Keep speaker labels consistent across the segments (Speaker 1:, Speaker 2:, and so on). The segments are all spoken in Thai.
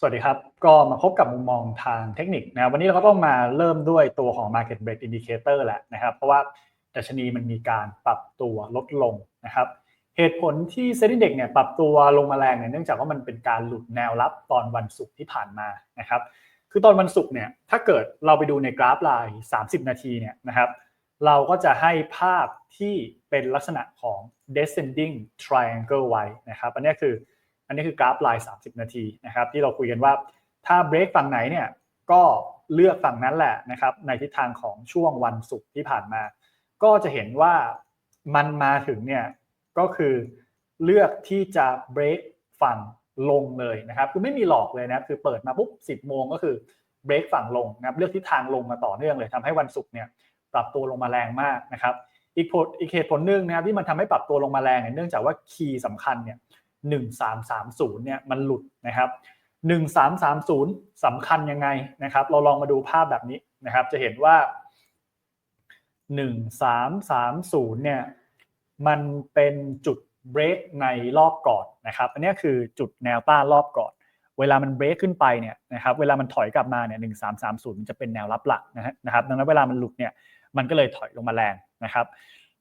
Speaker 1: สวัสดีครับ ก็มาพบกับมุมมองทางเทคนิคนะวันนี้เราก็ต้องมาเริ่มด้วยตัวของ Market Break Indicator แหละนะครับ เพราะว่าดัชนีมันมีการปรับตัวลดลงนะครับ เหตุผลที่เซ็นดีเด็กเนี่ยปรับตัวลงมาแรงเนี่ยเนื่องจากว่ามันเป็นการหลุดแนวรับตอนวันศุกร์ที่ผ่านมานะครับ คือตอนวันศุกร์เนี่ยถ้าเกิดเราไปดูในกราฟไลน์30 นาทีเนี่ยนะครับเราก็จะให้ภาพที่เป็นลักษณะของ descending triangle ไว้นะครับอันนี้คือ อันนี้คือกราฟลน์30 นาทีนะครับที่เราคุยกันว่าถ้าเบรกฝั่งไหนเนี่ยก็เลือกฝั่งนั้นแหละนะครับในทิศทางของช่วงวันศุกร์ที่ผ่านมา ก็จะเห็นว่ามันมาถึงเนี่ยก็คือเลือกที่จะเบรกฝั่งลงเลยนะครับคือไม่มีหลอกเลยนะคือเปิดมาปุ๊บ 10 โมงก็คือเบรกฝั่งลงนะครับเลือกทิศทางลงมาต่อเนื่องเลยทำให้วันศุกร์เนี่ยปรับตัวลงมาแรงมากนะครับอีกผลอีกเหตุผลหนึ่งนะครับที่มันทำให้ปรับตัวลงมาแรงเนี่ยเนื่องจากว่าคีย์สำคัญเนี่ย หนึ่งสามสามศูนย์เนี่ยมันหลุดนะครับหนึ่งสามสามศูนย์สำคัญยังไงนะครับ เราลองมาดูภาพแบบนี้นะครับ จะเห็นว่าหนึ่งสามสามศูนย์เนี่ยมันเป็นจุดเบรกในรอบก่อนนะครับอันนี้คือจุดแนวต้านรอบก่อนเวลามันเบรกขึ้นไปเนี่ยนะครับเวลามันถอยกลับมาเนี่ยหนึ่งสามสามศูนย์จะเป็นแนวรับหลักนะครับดังนั้นเวลามันหลุดเนี่ยมันก็เลยถอยลงมาแรงนะครับ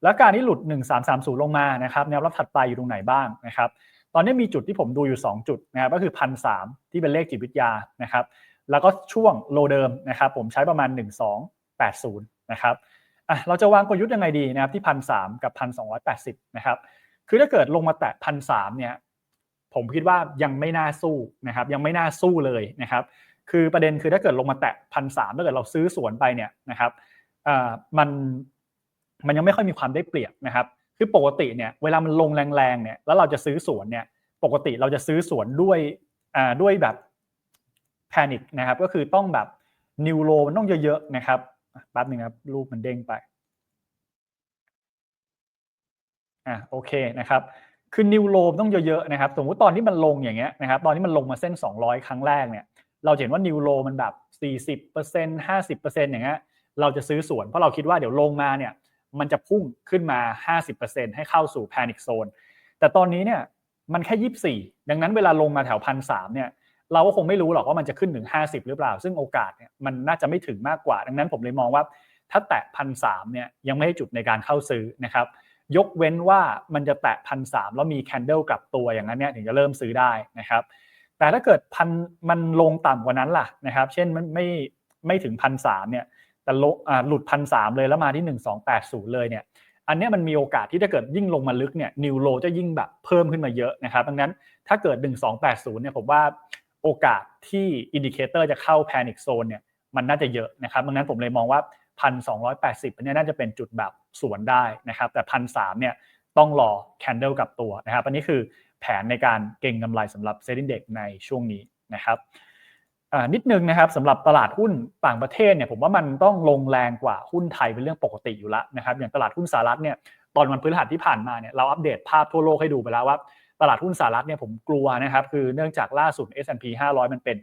Speaker 1: แล้วการที่หลุด 1330 ลงมานะครับแนวรับถัดไปอยู่ตรงไหนบ้างนะครับ ตอนนี้มีจุดที่ผมดูอยู่ 2 จุดนะครับก็คือพันสที่เป็นเลขจิตวิทยานะครับ แล้วก็ช่วงโลเดิมนะครับ ผมใช้ประมาณ 1280 นะครับอะเราจะวางกลยุทธ์ยังไงดีนะครับที่พันสกับพันสนะครับ คือถ้าเกิดลงมาแตะพันสเนี่ยผมคิดว่ายังไม่น่าสู้นะครับ ยังไม่น่าสู้เลยนะครับ คือประเด็นคือถ้าเกิดลงมาแตะพันสถ้าเกิดเราซื้อสวนไปเนี่ยนะครับมันมันยังไม่ค่อยมีความได้เปรียบนะครับ คือปกติเนี่ยเวลามันลงแรงๆเนี่ยแล้วเราจะซื้อสวนเนี่ยปกติเราจะซื้อสวนด้วยอ่าด้วยแบบแพนิคนะครับก็คือต้องแบบนิวโรมันต้องเยอะๆนะครับแป๊บนึงครับรูปมันเด้งไปอ่าโอเคนะครับคือนิวโรมต้องเยอะๆนะครับสมมติตอนที่มันลงอย่างเงี้ยนะครับตอนที่มันลงมาเส้น 200 ครั้งแรกเนี่ยเราเห็นว่านิวโรมันแบบ 40% 50%อย่างเงี้ยเราจะซื้อสวนเพราะเราคิดว่าเดี๋ยวลงมาเนี่ย มันจะพุ่งขึ้นมา 50%ให้เข้าสู่ panic zone แต่ตอนนี้เนี่ยมันแค่ 24 ดังนั้นเวลาลงมาแถวพันสเนี่ยเราก็คงไม่รู้หรอกว่ามันจะขึ้นถึง 50 หรือเปล่า ซึ่งโอกาสเนี่ยมันน่าจะไม่ถึงมากกว่า ดังนั้นผมเลยมองว่าถ้าแตะพันสเนี่ยยังไม่ให้จุดในการเข้าซื้อนะครับยกเว้นว่ามันจะแตะพันสแล้วมีแคนเดลกลับตัวอย่างนั้นเนี่ยถึงจะเริ่มซื้อได้นะครับแต่ถ้าเกิดพันมันลงต่ำกว่านั้นล่ะนะครับ เช่นมันไม่ไม่ถึงพันสเนี่ย แต่หลุดพันสามเลยแล้วมาที่1280เลยเนี่ยอันนี้มันมีโอกาสที่ถ้าเกิดยิ่งลงมาลึกเนี่ยนิวโลจะยิ่งแบบเพิ่มขึ้นมาเยอะนะครับดังนั้นถ้าเกิด 1280 เนี่ยผมว่าโอกาสที่อินดิเคเตอร์จะเข้าแพนิคโซนเนี่ยมันน่าจะเยอะนะครับดังนั้นผมเลยมองว่า 1,280อันนี้น่าจะเป็นจุดแบบสวนได้นะครับแต่พันสเนี่ยต้องรอแคนเดลกับตัวนะครับอันนี้คือแผนในการเก็งกำไรสำหรับเซ็นดิ้งเด็กในช่วงนี้นะครับ นิดนึงนะครับสำหรับตลาดหุ้นต่างประเทศเนี่ยผมว่ามันต้องลงแรงกว่าหุ้นไทยเป็นเรื่องปกติอยู่แล้วนะครับอย่างตลาดหุ้นสหรัฐเนี่ยตอนวันพฤหัสที่ผ่านมาเนี่ยเราอัปเดตภาพทั่วโลกให้ดูไปแล้วว่า ตลาดหุ้นสหรัฐเนี่ยผมกลัวนะครับคือเนื่องจากล่าสุด S&P 500 มันเป็น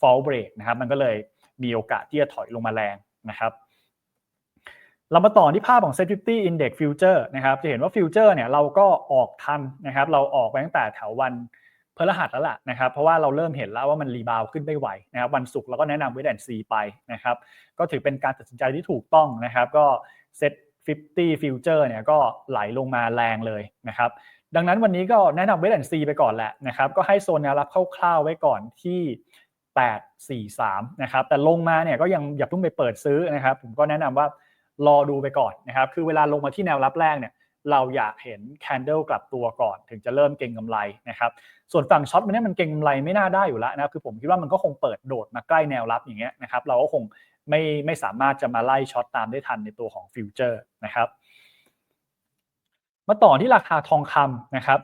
Speaker 1: fall break นะครับมันก็เลยมีโอกาสที่จะถอยลงมาแรงนะครับเรามาต่อที่ภาพของ Set 50 Index Future นะครับจะเห็นว่า Future เนี่ยเราก็ออกทันนะครับเราออกไปตั้งแต่แถววัน พฤหัสแล้วล่ะนะครับเพราะว่าเราเริ่มเห็นแล้วว่ามันรีบาวขึ้นไม่ไหวนะครับวันศุกร์เราก็แนะนำเวทแอนซีไปนะครับก็ถือเป็นการตัดสินใจที่ถูกต้องนะครับ ก็เซ็ต50ฟิวเจอร์เนี่ยก็ไหลลงมาแรงเลยนะครับดังนั้นวันนี้ก็แนะนำเวทแอนซีไปก่อนแหละนะครับก็ให้โซนแนวรับคร่าวๆไว้ก่อนที่843นะครับแต่ลงมาเนี่ยก็ยังอย่าเพิ่งไปเปิดซื้อนะครับ ผมก็แนะนำว่ารอดูไปก่อนนะครับ คือเวลาลงมาที่แนวรับแรกเนี่ย เราอยากเห็นแคนเดลกลับตัวก่อนถึงจะเริ่มเก็งกำไรนะครับส่วนฝั่งช็อตมันนี้มันเก็งกำไรไม่น่าได้อยู่แล้วนะคือผมคิดว่ามันก็คงเปิดโดดมาใกล้แนวรับอย่างเงี้ยนะครับเราก็คงไม่ไม่สามารถจะมาไล่ช็อตตามได้ทันในตัวของฟิวเจอร์นะครับมาต่อที่ราคาทองคำนะครับ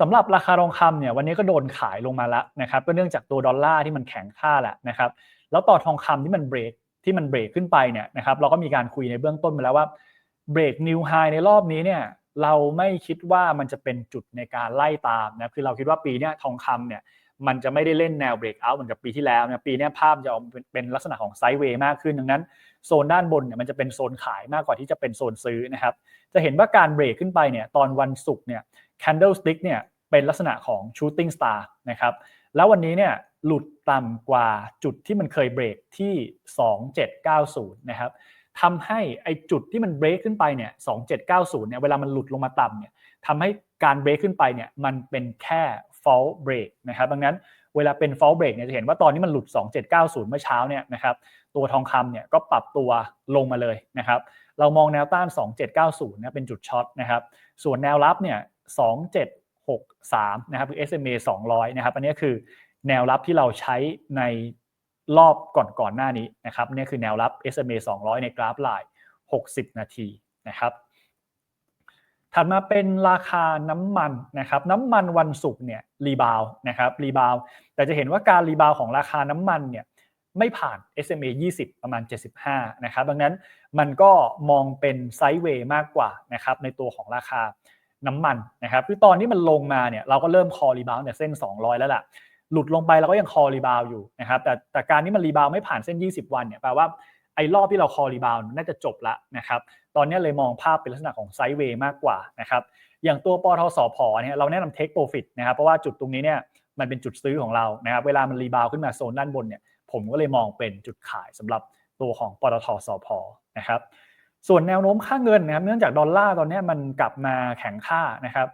Speaker 1: สำหรับราคาทองคำเนี่ยวันนี้ก็โดนขายลงมาแล้วนะครับก็เนื่องจากตัวดอลลาร์ที่มันแข็งค่าแหละนะครับแล้วต่อทองคำที่มันเบรกที่มันเบรกขึ้นไปเนี่ยนะครับเราก็มีการคุยในเบื้องต้นไปแล้วว่า เบรกนิวไฮในรอบนี้เนี่ยเราไม่คิดว่ามันจะเป็นจุดในการไล่ตามนะคือเราคิดว่าปีนี้ทองคำเนี่ยมันจะไม่ได้เล่นแนวเบรกเอาท์เหมือนกับปีที่แล้วนะปีนี้ภาพจะออกเป็นลักษณะของไซด์เวย์มากขึ้นดังนั้น โซนด้านบนเนี่ยมันจะเป็นโซนขายมากกว่าที่จะเป็นโซนซื้อนะครับ จะเห็นว่าการเบรกขึ้นไปเนี่ยตอนวันศุกร์เนี่ย candlestick เนี่ยเป็นลักษณะของ shooting star นะครับแล้ววันนี้เนี่ยหลุดต่ำกว่าจุดที่มันเคยเบรกที่ 2790 นะครับ ทำให้ไอจุดที่มันเบรกขึ้นไปเนี่ย2790เนี่ยเวลามันหลุดลงมาต่ำเนี่ยทำให้การเบรกขึ้นไปเนี่ยมันเป็นแค่ fall break นะครับดังนั้นเวลาเป็น fall break เนี่ยจะเห็นว่าตอนนี้มันหลุด 2790 เมื่อเช้าเนี่ยนะครับตัวทองคำเนี่ยก็ปรับตัวลงมาเลยนะครับเรามองแนวต้าน 2790นะเป็นจุดช็อตนะครับส่วนแนวรับเนี่ย2763นะครับคือ SMA 200นะครับอันนี้คือแนวรับที่เราใช้ใน รอบก่อนๆหน้านี้นะครับนี่คือแนวรับ SMA 200 ในกราฟไลน์60 นาทีนะครับถัดมาเป็นราคาน้ำมันนะครับน้ำมันวันศุกร์เนี่ยรีบาวนะครับรีบาวแต่จะเห็นว่าการรีบาวของราคาน้ำมันเนี่ยไม่ผ่าน SMA 20 ประมาณ 75 นะครับ ดังนั้นมันก็มองเป็นไซด์เวย์มากกว่านะครับในตัวของราคาน้ำมันนะครับ คือตอนที่มันลงมาเนี่ยเราก็เริ่มคอรีบาวเนี่ยเส้น 200 แล้วล่ะ หลุดลงไปเราก็ยังคอรีบาวอยู่นะครับแต่แต่การที่มันรีบาวไม่ผ่านเส้น 20 วันเนี่ยแปลว่าไอ้รอบที่เราคอรีบาวน่าจะจบละนะครับตอนนี้เลยมองภาพเป็นลักษณะของไซด์เวย์มากกว่านะครับอย่างตัวปทสพเนี่ยเราแนะนำเทคโปรฟิตนะครับเพราะว่าจุดตรงนี้เนี่ยมันเป็นจุดซื้อของเรานะครับเวลามันรีบาวขึ้นมาโซนด้านบนเนี่ยผมก็เลยมองเป็นจุดขายสำหรับตัวของปตทสพนะครับส่วนแนวโน้มค่าเงินนะครับเนื่องจากดอลลาร์ตอนนี้มันกลับมาแข็งค่านะครับ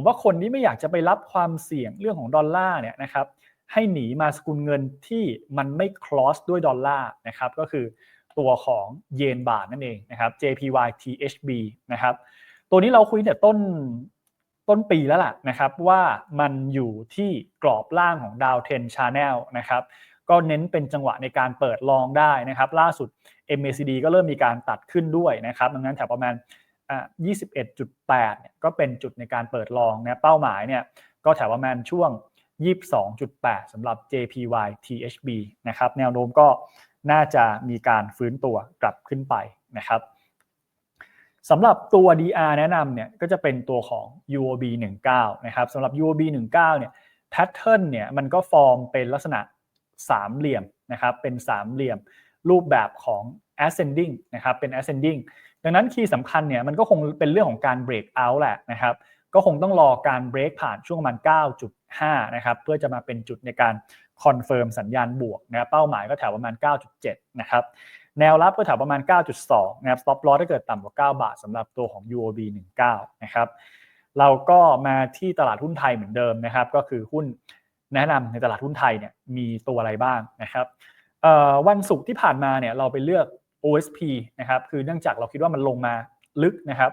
Speaker 1: ผมว่าคนที่ไม่อยากจะไปรับความเสี่ยงเรื่องของดอลลาร์เนี่ยนะครับให้หนีมาสกุลเงินที่มันไม่คลอสด้วยดอลลาร์นะครับก็คือตัวของเยนบาทนั่นเองนะครับ JPY THB นะครับตัวนี้เราคุยแต่ต้นต้นปีแล้วล่ะนะครับว่ามันอยู่ที่กรอบล่างของดาวเทนชาแนลนะครับก็เน้นเป็นจังหวะในการเปิดลองได้นะครับ ล่าสุด MACD ก็เริ่มมีการตัดขึ้นด้วยนะครับ ดังนั้นแถวประมาณ 21.8เนี่ยก็เป็นจุดในการเปิดลองนะเป้าหมายเนี่ยก็แถวประมาณช่วง 22.8สำหรับ JPY THB นะครับแนวโน้มก็น่าจะมีการฟื้นตัวกลับขึ้นไปนะครับสำหรับตัว DR แนะนำเนี่ยก็จะเป็นตัวของ UOB 19นะครับสำหรับ UOB 19เนี่ยแพทเทิร์นเนี่ยมันก็ฟอร์มเป็นลักษณะสามเหลี่ยมนะครับเป็นสามเหลี่ยมรูปแบบของ ascending นะครับเป็น ascending ดังนั้นคีย์สำคัญเนี่ยมันก็คงเป็นเรื่องของการ break out แหละนะครับก็คงต้องรอการ break ผ่านช่วงประมาณ 9.5 นะครับเพื่อจะมาเป็นจุดในการคอนเฟิร์มสัญญาณบวกนะเป้าหมายก็แถวประมาณ 9.7 นะครับแนวรับก็แถวประมาณ 9.2 นะครับ stop loss ถ้าเกิดต่ำกว่า 9 บาทสำหรับตัวของ UOB 19 นะครับเราก็มาที่ตลาดหุ้นไทยเหมือนเดิมนะครับ ก็คือหุ้นแนะนำในตลาดหุ้นไทยเนี่ยมีตัวอะไรบ้างนะครับวันศุกร์ที่ผ่านมาเนี่ยเราไปเลือก OSP นะครับคือเนื่องจากเราคิดว่ามันลงมาลึกนะครับ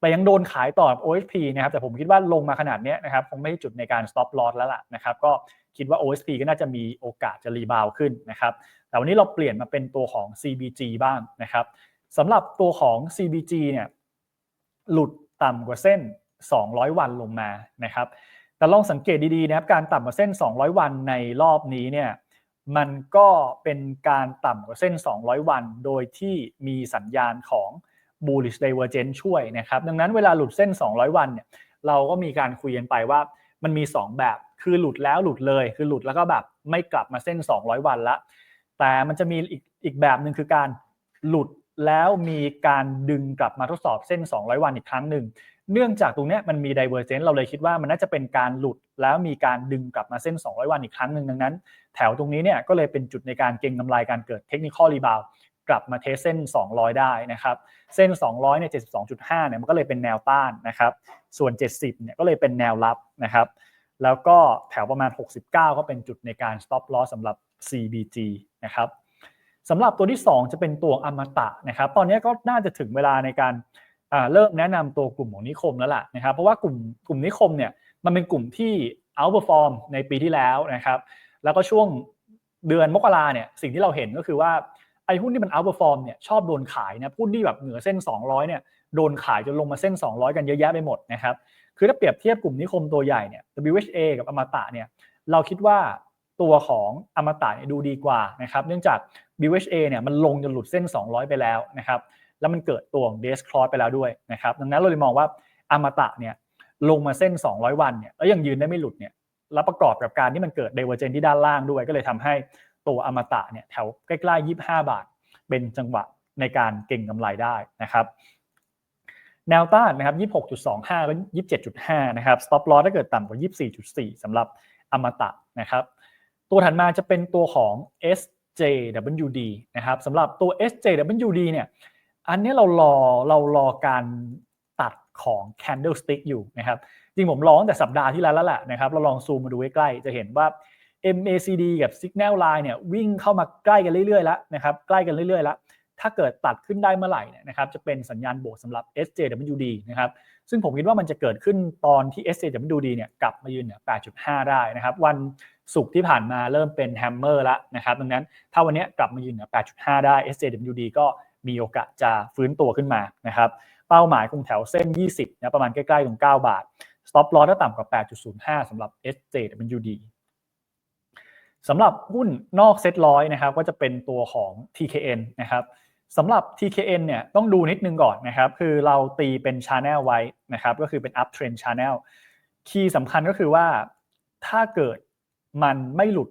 Speaker 1: แต่ยังโดนขายต่อ OSP นะครับแต่ผมคิดว่าลงมาขนาดนี้นะครับคงไม่ใช่จุดในการ stop loss แล้วล่ะนะครับก็คิดว่า OSP ก็น่าจะมีโอกาสจะรีบาวขึ้นนะครับแต่วันนี้เราเปลี่ยนมาเป็นตัวของ CBG บ้างนะครับสำหรับตัวของ CBG เนี่ยหลุดต่ำกว่าเส้น 200 วันลงมานะครับแต่ลองสังเกตดีๆนะครับการต่ำกว่าเส้น 200 วันในรอบนี้เนี่ย มันก็เป็นการต่ำกว่าเส้น 200 วัน โดยที่มีสัญญาณของ bullish divergence ช่วยนะครับ ดังนั้นเวลาหลุดเส้น 200 วันเนี่ยเราก็มีการคุยกันไปว่ามันมี 2 แบบ คือหลุดแล้วหลุดเลย คือหลุดแล้วก็แบบไม่กลับมาเส้น 200 วันละ แต่มันจะมีอีกอีกแบบหนึ่งคือการหลุดแล้วมีการดึงกลับมาทดสอบเส้น 200 วันอีกครั้งหนึ่ง เนื่องจากตรงนี้มันมี divergence เราเลยคิดว่ามันน่าจะเป็นการหลุดแล้วมีการดึงกลับมาเส้น 200 วันอีกครั้งหนึ่งดังนั้น แถวตรงนี้เนี่ยก็เลยเป็นจุดในการเก็งกำไรการเกิดเทคนิคอลรีบาวกลับมาเทสเส้น 200 ได้นะครับเส้น 200เนี่ย72.5เนี่ยมันก็เลยเป็นแนวต้านนะครับส่วน 70เนี่ยก็เลยเป็นแนวรับนะครับแล้วก็แถวประมาณ 69 ก็เป็นจุดในการ stop loss สำหรับ CBG นะครับสำหรับตัวที่ 2 จะเป็นตัวอมตะนะครับ ตอนนี้ก็น่าจะถึงเวลาในการ เริ่มแนะนำตัวกลุ่มของนิคมแล้วล่ะนะครับ เพราะว่ากลุ่มกลุ่มนิคมเนี่ยมันเป็นกลุ่มที่ outperform ในปีที่แล้วนะครับ แล้วก็ช่วงเดือนมกราเนี่ยสิ่งที่เราเห็นก็คือว่าไอ้หุ้นที่มัน outperform เนี่ยชอบโดนขายนะหุ้นที่แบบเหนือเส้น 200เนี่ยโดนขายจนลงมาเส้น 200 กันเยอะแยะไปหมดนะครับคือถ้าเปรียบเทียบกลุ่มนิคมตัวใหญ่เนี่ย WHA กับอมตะเนี่ยเราคิดว่าตัวของอมตะดูดีกว่านะครับเนื่องจาก BHA เนี่ยมันลงจนหลุดเส้น 200 ไปแล้วนะครับ แล้วมันเกิดตัวของเดสคลอสไปแล้วด้วยนะครับดังนั้นเราเลยมองว่าอมตะเนี่ยลงมาเส้น 200 วันเนี่ยแล้วยังยืนได้ไม่หลุดเนี่ยแล้วประกอบกับการที่มันเกิดเดเวอร์เจนที่ด้านล่างด้วย ก็เลยทำให้ตัวอมตะเนี่ยแถวใกล้ๆ 25 บาท เป็นจังหวะในการเก่งกำไรได้นะครับแนวต้านนะครับ 26.25 และ 27.5 นะครับ stop loss ถ้าเกิดต่ำกว่า 24.4 สำหรับอมตะนะครับ ตัวถัดมาจะเป็นตัวของ SJWD นะครับสำหรับตัว SJWD เนี่ย อันนี้เรารอเรารอการตัดของ candlestick อยู่นะครับจริงผมลองแต่สัปดาห์ที่แล้วแล้วแหละนะครับเราลองซูมมาดูใกล้ๆจะเห็นว่า MACD กับ Signal Line เนี่ยวิ่งเข้ามาใกล้กันเรื่อยๆแล้วนะครับใกล้กันเรื่อยๆแล้วถ้าเกิดตัดขึ้นได้เมื่อไหร่เนี่ยนะครับจะเป็นสัญญาณบวกสำหรับ SJWD นะครับซึ่งผมคิดว่ามันจะเกิดขึ้นตอนที่ SJWD เนี่ยกลับมายืนเหนือ8.5 ได้นะครับวันศุกร์ที่ผ่านมาเริ่มเป็นแฮมเมอร์แล้วนะครับดังนั้นถ้าวันนี้กลับมายืนเหนือ8.5 ได้ SJWD ก็ มีโอกาสจะฟื้นตัวขึ้นมานะครับเป้าหมายคงแถวเส้น 20นะประมาณใกล้ๆตรง 9 บาท stop loss ถ้าต่ำกว่า 8.05สำหรับ SJWD สำหรับหุ้นนอกเซ็ตร้อยนะครับก็จะเป็นตัวของ TKN นะครับสำหรับ TKN เนี่ยต้องดูนิดนึงก่อนนะครับ คือเราตีเป็น Channel ไว้นะครับ ก็คือเป็น up trend channel คีย์สำคัญก็คือว่าถ้าเกิดมันไม่หลุด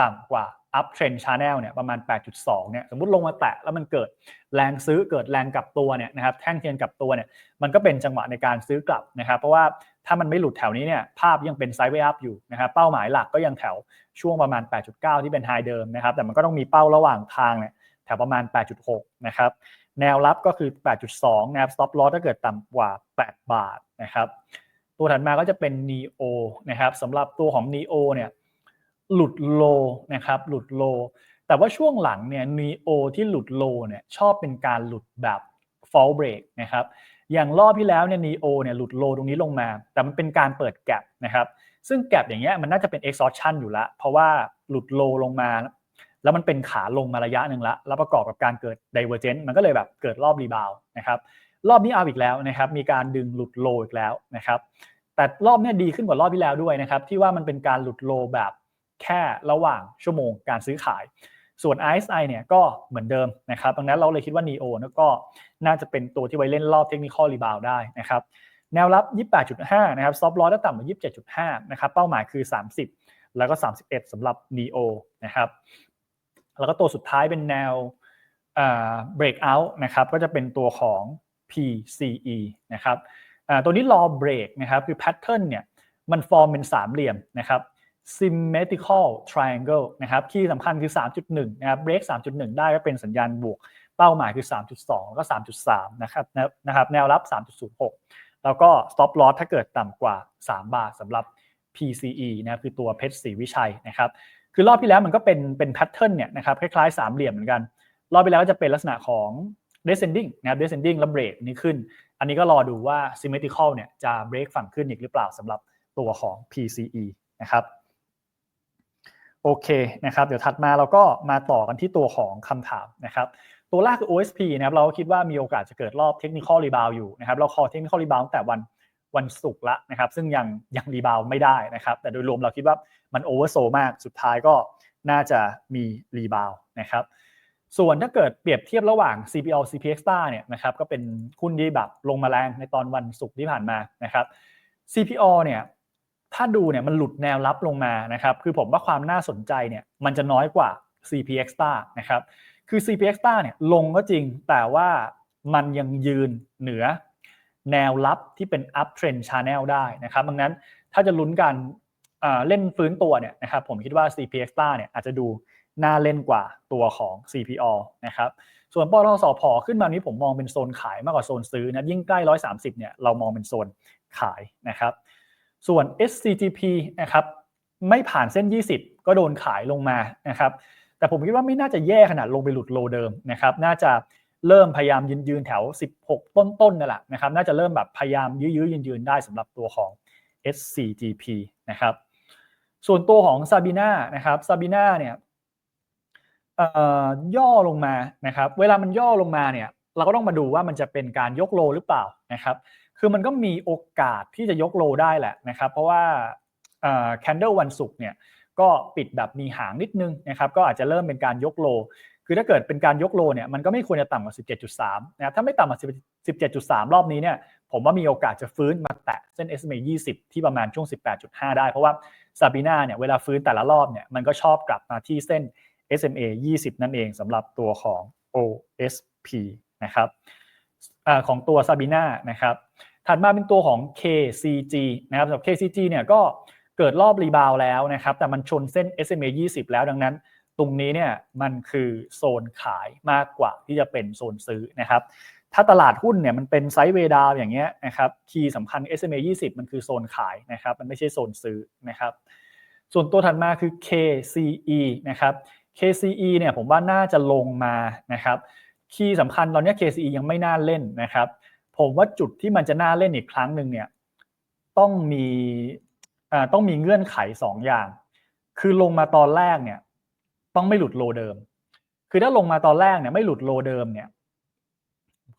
Speaker 1: ต่ำกว่า up trend channel เนี่ยประมาณ 8.2 เนี่ยสมมติลงมาแตะแล้วมันเกิดแรงซื้อเกิดแรงกลับตัวเนี่ยนะครับแท่งเทียนกลับตัวเนี่ยมันก็เป็นจังหวะในการซื้อกลับนะครับเพราะว่าถ้ามันไม่หลุดแถวนี้เนี่ยภาพยังเป็นไซด์เวย์อัพอยู่นะครับเป้าหมายหลักก็ยังแถวช่วงประมาณ 8.9 ที่เป็นไฮเดิมนะครับแต่มันก็ต้องมีเป้าระหว่างทางเนี่ยแถวประมาณ 8.6 นะครับแนวรับก็คือ 8.2แนว stop loss ถ้าเกิดต่ำกว่า 8 บาทนะครับตัวถัดมาก็จะเป็น neo นะครับสำหรับตัวของ neo เนี่ย หลุดโลนะครับหลุดโล แต่ว่าช่วงหลังเนี่ย neo ที่หลุดโลเนี่ยชอบเป็นการหลุดแบบ fall break นะครับอย่างรอบที่แล้วเนี่ย neo เนี่ยหลุดโลตรงนี้ลงมา แต่มันเป็นการเปิดแกลบนะครับซึ่งแกลบอย่างเงี้ยมันน่าจะเป็น exhaustion อยู่ล้วเพราะว่าหลุดโลลงมา แล้วมันเป็นขาลงมาระยะหนึ่งละแล้วประกอบกับการเกิด divergence มันก็เลยแบบเกิดรอบรีบาวนะครับรอบนี้เอาอีกแล้วนะครับมีการดึงหลุดโลอีกแล้วนะครับแต่รอบนี้ดีขึ้นกว่ารอบที่แล้วด้วยนะครับที่ว่ามันเป็นการหลุดโลแบบ แค่ระหว่างชั่วโมงการซื้อขาย ส่วน RSI เนี่ยก็เหมือนเดิมนะครับดังนั้นเราเลยคิดว่า NEO นก็น่าจะเป็นตัวที่ไว้เล่นรอบเทคนิคอลรีบาวได้นะครับแนวรับ 28.5 นะครับ stop loss ต่ำกว่า27.5 นะครับ เป้าหมายคือ 30 แล้วก็ 31สำหรับ NEO นะครับ แล้วก็ตัวสุดท้ายเป็นแนว breakout นะครับ ก็จะเป็นตัวของ PCE นะครับตัวนี้รอ break นะครับ คือ pattern เนี่ย มันฟอร์มเป็นสามเหลี่ยมนะครับ symmetrical triangle นะครับที่สำคัญคือ 3.1 นะครับ break 3.1 ได้ก็เป็นสัญญาณบวก เป้าหมายคือ 3.2 แล้วก็ 3.3 นะครับนะครับแนวรับ 3.06 แล้วก็ stop loss ถ้าเกิดต่ำกว่า 3 บาทสำหรับ PCE นะครับคือตัวเพชรศรีวิชัยนะครับคือรอบที่แล้วมันก็เป็นเป็นแพทเทิร์นเนี่ยนะครับคล้ายๆสามเหลี่ยมเหมือนกัน รอบที่แล้วก็จะเป็นลักษณะของ descending นะครับ descending แล้วเบรกนี้ขึ้น อันนี้ก็รอดูว่า symmetrical เนี่ยจะเบรกฝั่งขึ้นอีกหรือเปล่าสำหรับตัวของ PCE นะครับ โอเคนะครับเดี๋ยวถัดมาเราก็มาต่อกันที่ตัวของคำถามนะครับตัวแรกคือ OSP นะครับเราคิดว่ามีโอกาสจะเกิดรอบ technical rebound อยู่นะครับเราคอ technical rebound แต่วันวันศุกร์ละนะครับซึ่งยังยังรีบาวไม่ได้นะครับแต่โดยรวมเราคิดว่ามันโอเวอร์โซมากสุดท้ายก็น่าจะมีรีบาวนะครับส่วนถ้าเกิดเปรียบเทียบระหว่าง CPO CPX t a เนี่ยนะครับก็เป็นหุ้นที่แบบลงมาแรงในตอนวันศุกร์ที่ผ่านมานะครับ CPO เนี่ย ถ้าดูเนี่ยมันหลุดแนวรับลงมานะครับ คือผมว่าความน่าสนใจเนี่ยมันจะน้อยกว่า CPX Star นะครับ คือ CPX Star เนี่ยลงก็จริงแต่ว่ามันยังยืนเหนือแนวรับที่เป็น up trend channel ได้นะครับ ดังนั้นถ้าจะลุ้นกันเล่นฟื้นตัวเนี่ยนะครับ ผมคิดว่า CPX ต้าเนี่ยอาจจะดูน่าเล่นกว่าตัวของ CPO นะครับ ส่วนปตทสพขึ้นมานี้ผมมองเป็นโซนขายมากกว่าโซนซื้อนะ ยิ่งใกล้ 130เนี่ยเรามองเป็นโซนขายนะครับ ส่วน SCGP นะครับไม่ผ่านเส้น 20 ก็โดนขายลงมานะครับ แต่ผมคิดว่าไม่น่าจะแย่ขนาดลงไปหลุดโลเดิมนะครับ น่าจะเริ่มพยายามยืนยืนแถว 16 ต้นๆนั่นแหละนะครับ น่าจะเริ่มแบบพยายามยื้อยืนยืนได้สำหรับตัวของ SCGP นะครับ ส่วนตัวของซาบีนานะครับซาบีนาเนี่ยย่อลงมานะครับ เวลามันย่อลงมาเนี่ย เราก็ต้องมาดูว่ามันจะเป็นการยกโลหรือเปล่านะครับ คือมันก็มีโอกาสที่จะยกโลได้แหละนะครับ เพราะว่าแคนเดลวันศุกร์เนี่ยก็ปิดแบบมีหางนิดนึงนะครับ ก็อาจจะเริ่มเป็นการยกโล คือถ้าเกิดเป็นการยกโลเนี่ยมันก็ไม่ควรจะต่ำกว่า 17.3 นะครับ ถ้าไม่ต่ำกว่า 17.3 รอบนี้เนี่ยผมว่ามีโอกาสจะฟื้นมาแตะเส้น SMA 20 ที่ประมาณช่วง 18.5 ได้ เพราะว่าซาบีนาเนี่ยเวลาฟื้นแต่ละรอบเนี่ยมันก็ชอบกลับมาที่เส้น SMA 20 นั่นเองสำหรับตัวของ OSP นะครับ ของตัวซาบีนานะครับถัดมาเป็นตัวของ KCG นะครับสำหรับ KCG เนี่ยก็เกิดรอบรีบาวแล้วนะครับ แต่มันชนเส้น SMA 20 แล้วดังนั้น ตรงนี้เนี่ยมันคือโซนขายมากกว่าที่จะเป็นโซนซื้อนะครับ ถ้าตลาดหุ้นเนี่ยมันเป็นไซด์เวดาวอย่างเงี้ยนะครับ คีย์สำคัญ SMA 20 มันคือโซนขายนะครับ มันไม่ใช่โซนซื้อนะครับ ส่วนตัวถัดมาคือ KCE นะครับ KCE เนี่ยผมว่าน่าจะลงมานะครับ คีย์สำคัญตอนนี้ KCE ยังไม่น่าเล่นนะครับ ผมว่าจุดที่มันจะน่าเล่นอีกครั้งหนึ่งเนี่ยต้องมีต้องมีเงื่อนไข2ออย่าง คือลงมาตอนแรกเนี่ยต้องไม่หลุดโลเดิม คือถ้าลงมาตอนแรกเนี่ยไม่หลุดโลเดิมเนี่ย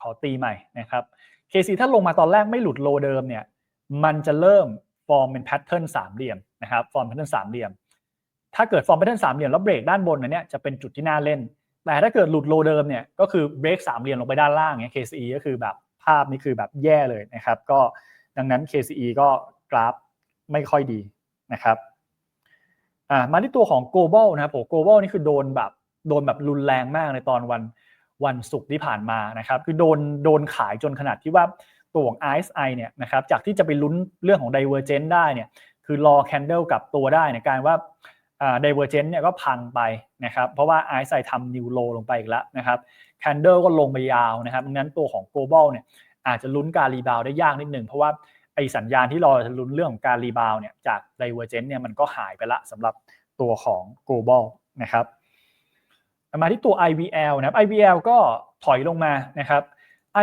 Speaker 1: ขอตีใหม่นะครับ KC ถ้าลงมาตอนแรกไม่หลุดโลเดิมเนี่ยมันจะเริ่มฟอร์มเป็นแพทเทิร์นสามเหลี่ยมนะครับฟอร์มแพทเทิร์นสามเหลี่ยม ถ้าเกิดฟอร์มแพทเทิร์นสามเหลี่ยมแล้วเบรกด้านบนนเนี่ยจะเป็นจุดที่น่าเล่น แต่ถ้าเกิดหลุดโลเดิมเนี่ยก็คือเบรกสามเหลี่ยมลงไปด้านล่างเนี่ย KCE ก็คือแบบภาพนี้คือแบบแย่เลยนะครับ ก็ดังนั้น KCE ก็กราฟไม่ค่อยดีนะครับอ่ามาที่ตัวของ global นะครับผม global นี่คือโดนแบบโดนแบบรุนแรงมากในตอนวันวันศุกร์ที่ผ่านมานะครับคือโดนโดนขายจนขนาดที่ว่าตัวของ RSI เนี่ยนะครับจากที่จะไปลุ้นเรื่องของ divergence ได้เนี่ยคือรอ candle กับตัวได้ในการว่า อ่า divergence เนี่ยก็พังไปนะครับเพราะว่า RSI ทำ new low ลงไปอีกแล้วนะครับ candle ก็ลงไปยาวนะครับดังนั้นตัวของ global เนี่ยอาจจะลุ้นการรีบาวได้ยากนิดหนึ่งเพราะว่าไอสัญญาณที่รอจะลุ้นเรื่องของการรีบาวเนี่ยจาก divergence เนี่ยมันก็หายไปละสำหรับตัวของ global นะครับมาที่ตัว IVL นะครับ IVL ก็ถอยลงมานะครับ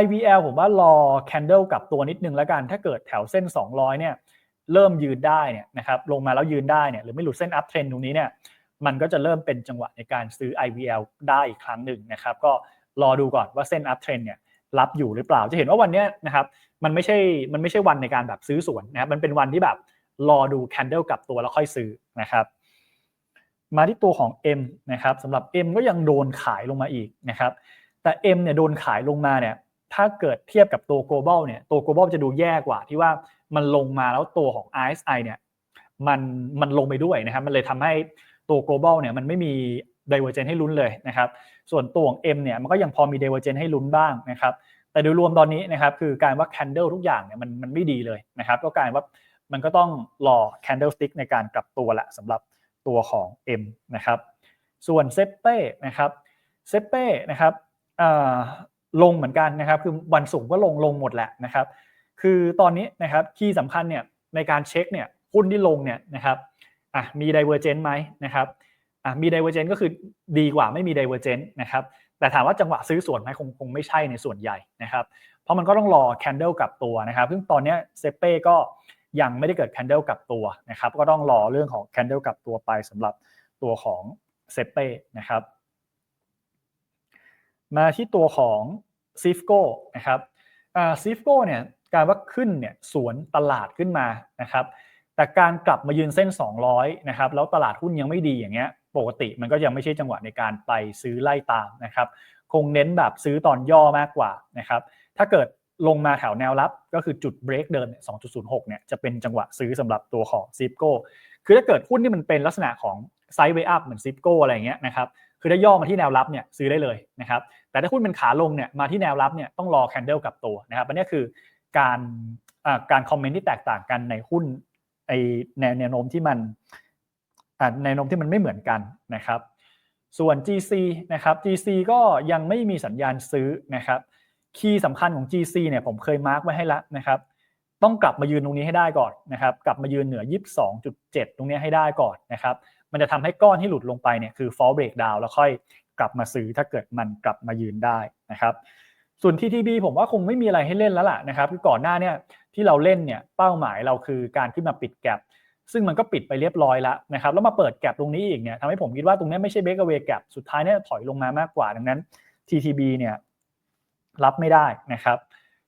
Speaker 1: IVL ผมว่ารอ candle กับตัวนิดนึงแล้วกัน ถ้าเกิดแถวเส้น 200 เนี่ย เริ่มยืนได้เนี่ยนะครับลงมาแล้วยืนได้เนี่ยหรือไม่หลุดเส้น up trend ตรงนี้เนี่ยมันก็จะเริ่มเป็นจังหวะในการซื้อ IVL ได้อีกครั้งหนึ่งนะครับก็รอดูก่อนว่าเส้น up trend เนี่ยรับอยู่หรือเปล่าจะเห็นว่าวันนี้นะครับมันไม่ใช่มันไม่ใช่วันในการแบบซื้อสวนนะครับมันเป็นวันที่แบบรอดู candle กับตัวแล้วค่อยซื้อนะครับมาที่ตัวของ M นะครับสำหรับ M ก็ยังโดนขายลงมาอีกนะครับแต่ M เนี่ยโดนขายลงมาเนี่ยถ้าเกิดเทียบกับตัว global เนี่ยตัว global จะดูแย่กว่าที่ว่า มันลงมาแล้วตัวของ RSI เนี่ยมันมันลงไปด้วยนะครับ มันเลยทำให้ตัว global เนี่ยมันไม่มี divergence ให้ลุ้นเลยนะครับ ส่วนตัวของ M เนี่ยมันก็ยังพอมี divergence ให้ลุ้นบ้างนะครับ แต่โดยรวมตอนนี้นะครับคือการว่า candle ทุกอย่างเนี่ยมันมันไม่ดีเลยนะครับก็กลายว่ามันก็ต้องรอ candlestick ในการกลับตัวแหละสำหรับตัวของ M นะครับ ส่วนเซเป้นะครับเซเป้นะครับลงเหมือนกันนะครับ คือวันศุกร์ก็ลงลงหมดแหละนะครับ คือตอนนี้นะครับคีย์สำคัญเนี่ยในการเช็คเนี่ยหุ้นที่ลงเนี่ยนะครับอะมีไดเวอร์เจนต์ไหมนะครับอะมีไดเวอร์เจนต์ก็คือดีกว่าไม่มีไดเวอร์เจนต์นะครับแต่ถามว่าจังหวะซื้อส่วนไหมคงคงไม่ใช่ในส่วนใหญ่นะครับเพราะมันก็ต้องรอแคนเดลกับตัวนะครับซึ่งตอนนี้เซเป้ก็ยังไม่ได้เกิดแคนเดลกับตัวนะครับก็ต้องรอเรื่องของแคนเดลกับตัวไปสำหรับตัวของเซเป้นะครับมาที่ตัวของซิฟโก้นะครับซิฟโก้เนี่ย การว่าขึ้นเนี่ยสวนตลาดขึ้นมานะครับแต่การกลับมายืนเส้น 200นะครับแล้วตลาดหุ้นยังไม่ดีอย่างเงี้ยปกติมันก็ยังไม่ใช่จังหวะในการไปซื้อไล่ตามนะครับคงเน้นแบบซื้อตอนย่อมากกว่านะครับถ้าเกิดลงมาแถวแนวรับก็คือจุดเบรกเดิม 2.06 เนี่ยจะเป็นจังหวะซื้อสำหรับตัวของซิฟโก้คือถ้าเกิดหุ้นที่มันเป็นลักษณะของไซด์เวอัพเหมือนซิฟโก้อะไรเงี้ยนะครับคือถ้าย่อมาที่แนวรับเนี่ยซื้อได้เลยนะครับแต่ถ้าหุ้นเป็นขาลงเนี่ยมาที่แนวรับเนี่ยต้องรอแคนเดลกับตัวนะครับอันนี้คือ การการคอมเมนต์ที่แตกต่างกันในหุ้นไอแนวโน้มที่มันแนวโน้มที่มันไม่เหมือนกันนะครับ ส่วน GC นะครับ GC ก็ยังไม่มีสัญญาณซื้อนะครับ คีย์สำคัญของ GC เนี่ยผมเคยมาร์กไว้ให้แล้วนะครับ ต้องกลับมายืนตรงนี้ให้ได้ก่อนนะครับ กลับมายืนเหนือ 22.7 ตรงนี้ให้ได้ก่อนนะครับ มันจะทำให้ก้อนที่หลุดลงไปเนี่ยคือ fall break down แล้วค่อยกลับมาซื้อถ้าเกิดมันกลับมายืนได้นะครับ ส่วน TTB ผมว่าคงไม่มีอะไรให้เล่นแล้วล่ะนะครับคือก่อนหน้าเนี่ยที่เราเล่นเนี่ยเป้าหมายเราคือการขึ้นมาปิดแกลบซึ่งมันก็ปิดไปเรียบร้อยแล้วนะครับแล้วมาเปิดแกลบตรงนี้อีกเนี่ยทำให้ผมคิดว่าตรงนี้ไม่ใช่ break away gap สุดท้ายเนี่ยถอยลงมามากกว่าดังนั้น TTB เนี่ยรับไม่ได้นะครับ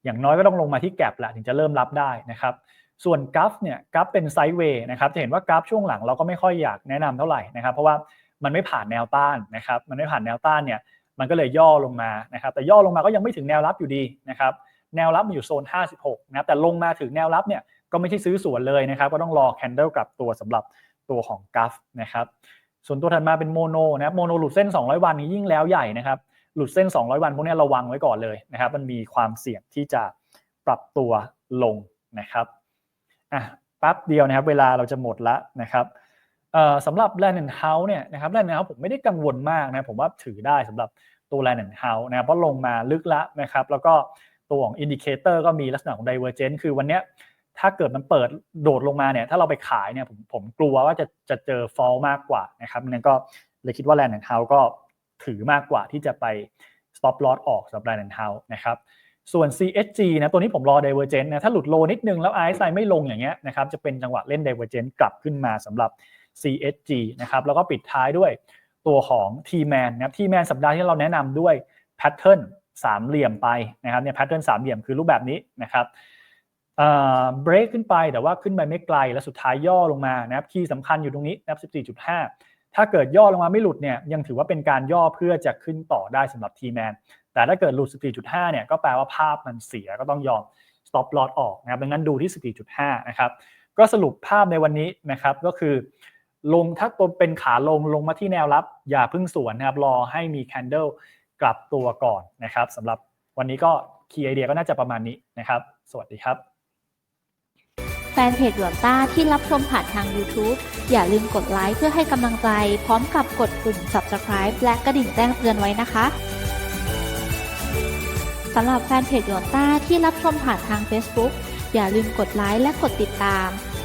Speaker 1: อย่างน้อยก็ต้องลงมาที่แกลบแหละถึงจะเริ่มรับได้นะครับ ส่วนกราฟเนี่ยกราฟเป็นไซด์เวย์นะครับจะเห็นว่ากราฟช่วงหลังเราก็ไม่ค่อยอยากแนะนำเท่าไหร่นะครับ เพราะว่ามันไม่ผ่านแนวต้านนะครับ มันไม่ผ่านแนวต้านเนี่ย มันก็เลยย่อลงมานะครับ แต่ย่อลงมาก็ยังไม่ถึงแนวรับอยู่ดีนะครับ แนวรับมันอยู่โซน 56 นะครับ แต่ลงมาถึงแนวรับเนี่ยก็ไม่ใช่ซื้อสวนเลยนะครับ ก็ต้องรอแคนเดลกลับตัวสำหรับตัวของกราฟนะครับ ส่วนตัวถัดมาเป็นโมโนนะครับ โมโนหลุดเส้น 200 วันนี้ยิ่งแล้วใหญ่นะครับ หลุดเส้น 200 วันพวกนี้ระวังไว้ก่อนเลยนะครับ มันมีความเสี่ยงที่จะปรับตัวลงนะครับ อะไปป๊บเดียวนะครับ เวลาเราจะหมดละนะครับ สำหรับ Land and House เนี่ยนะครับ Land and House ผมไม่ได้กังวลมากนะผมว่าถือได้สำหรับตัว Land and House นะครับเพราะลงมาลึกละนะครับแล้วก็ตัวของอินดิเคเตอร์ก็มีลักษณะของ Divergence คือวันเนี้ยถ้าเกิดมันเปิดโดดลงมาเนี่ยถ้าเราไปขายเนี่ยผมผมกลัวว่าจะจะเจอ fall มากกว่านะครับนั้นก็เลยคิดว่า Land and House ก็ถือมากกว่าที่จะไป stop loss ออกสำหรับ Land and House นะครับส่วน CSG นะตัวนี้ผมรอ Divergence นะถ้าหลุดโลนิดนึงแล้ว RSI ไม่ลงอย่างเงี้ยนะครับจะเป็นจังหวะเล่น Divergence กลับขึ้นมาสำหรับ CSG นะครับแล้วก็ปิดท้ายด้วยตัวของ T-Man นะครับ T-Man สัปดาห์ที่เราแนะนำด้วย Pattern สามเหลี่ยมไปนะครับเนี่ย Pattern สามเหลี่ยมคือรูปแบบนี้นะครับเอ่อ break ขึ้นไปแต่ว่าขึ้นไปไม่ไกลแล้วสุดท้ายย่อลงมานะครับคีย์สำคัญอยู่ตรงนี้นะครับ14.5 ถ้าเกิดย่อลงมาไม่หลุดเนี่ยยังถือว่าเป็นการย่อเพื่อจะขึ้นต่อได้สำหรับ T-Man แต่ถ้าเกิดหลุด 14.5 เนี่ยก็แปลว่าภาพมันเสียก็ต้องยอม stop loss ออกนะครับดังนั้นดูที่ 14.5 นะครับก็สรุปภาพในวันนี้นะครับก็คือ ลงถ้าตัวเป็นขาลงลงมาที่แนวรับ อย่าเพึ่งสวนนะครับรอให้มี candle กลับตัวก่อนนะครับสำหรับวันนี้ก็คีย์ไอเดียก็น่าจะประมาณนี้นะครับ สวัสดีครับ
Speaker 2: แฟนเพจหยวนต้าที่รับชมผ่านทาง YouTube อย่าลืมกดไลค์เพื่อให้กำลังใจ พร้อมกับกดปุ่ม Subscribe และกระดิ่งแจ้งเตือนไว้นะคะสำหรับแฟนเพจหยวนต้าที่รับชมผ่านทาง Facebook อย่าลืมกดไลค์และกดติดตาม